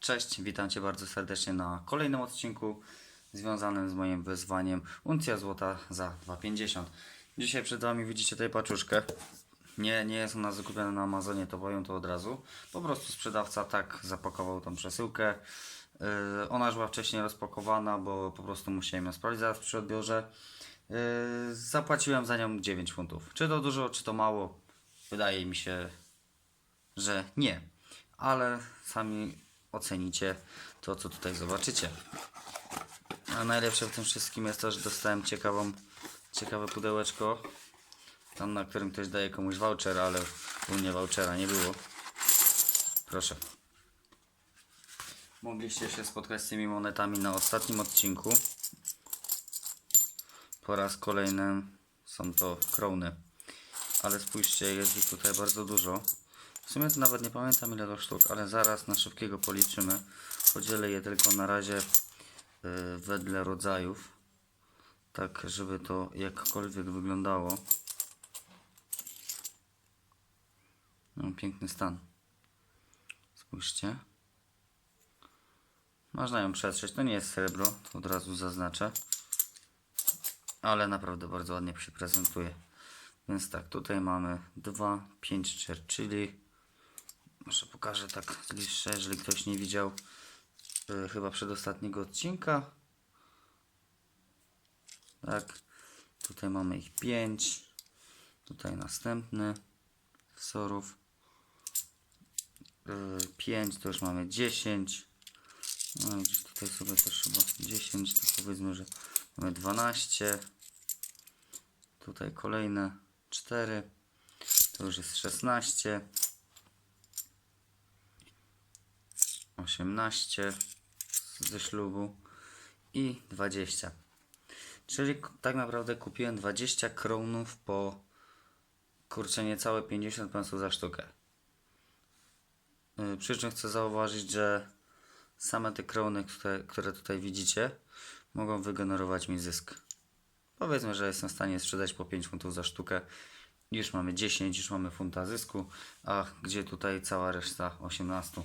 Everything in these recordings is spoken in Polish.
Cześć, witam Cię bardzo serdecznie na kolejnym odcinku związanym z moim wyzwaniem Uncja Złota za 2,50. Dzisiaj przed Wami widzicie tutaj paczuszkę. Nie, nie jest ona zakupiona na Amazonie, to powiem to od razu. Po prostu sprzedawca tak zapakował tą przesyłkę. Yy, ona już była wcześniej rozpakowana, bo po prostu musiałem ją sprawdzić zaraz przy odbiorze. Yy, zapłaciłem za nią 9 funtów. Czy to dużo, czy to mało? Wydaje mi się, że nie. Ale sami ocenicie to, co tutaj zobaczycie. A najlepsze w tym wszystkim jest to, że dostałem ciekawą, ciekawe pudełeczko. Tam, na którym ktoś daje komuś voucher, ale u mnie vouchera nie było. Proszę. Mogliście się spotkać z tymi monetami na ostatnim odcinku. Po raz kolejny są to krony. Ale spójrzcie, jest ich tutaj bardzo dużo. W sumie nawet nie pamiętam ile to sztuk, ale zaraz na szybkiego policzymy. Podzielę je tylko na razie yy, wedle rodzajów. Tak, żeby to jakkolwiek wyglądało. No, piękny stan. Spójrzcie. Można ją przetrzeć. To nie jest srebro, to od razu zaznaczę. Ale naprawdę bardzo ładnie się prezentuje. Więc tak, tutaj mamy 2, 5 Churchilli. Może pokażę tak z bliższa, jeżeli ktoś nie widział yy, chyba przedostatniego odcinka. Tak, tutaj mamy ich 5. Tutaj następny sorów. 5 to już mamy 10. No i tutaj sobie też chyba 10, to powiedzmy, że mamy 12. Tutaj kolejne 4. To już jest 16. 18 ze ślubu i 20. Czyli tak naprawdę kupiłem 20 kronów po kurczę niecałe 50 pensów za sztukę. Yy, Przy czym chcę zauważyć, że same te krony, które, które tutaj widzicie, mogą wygenerować mi zysk. Powiedzmy, że jestem w stanie sprzedać po 5 funtów za sztukę. Już mamy 10, już mamy funta zysku, a gdzie tutaj cała reszta 18.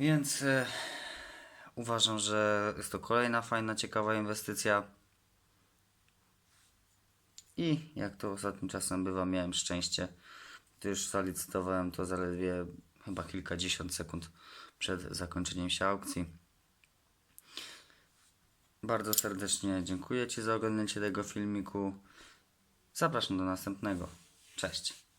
Więc e, uważam, że jest to kolejna fajna, ciekawa inwestycja. I jak to ostatnim czasem bywa, miałem szczęście. Gdy już zalicytowałem to zaledwie chyba kilkadziesiąt sekund przed zakończeniem się aukcji. Bardzo serdecznie dziękuję Ci za oglądnięcie tego filmiku. Zapraszam do następnego. Cześć.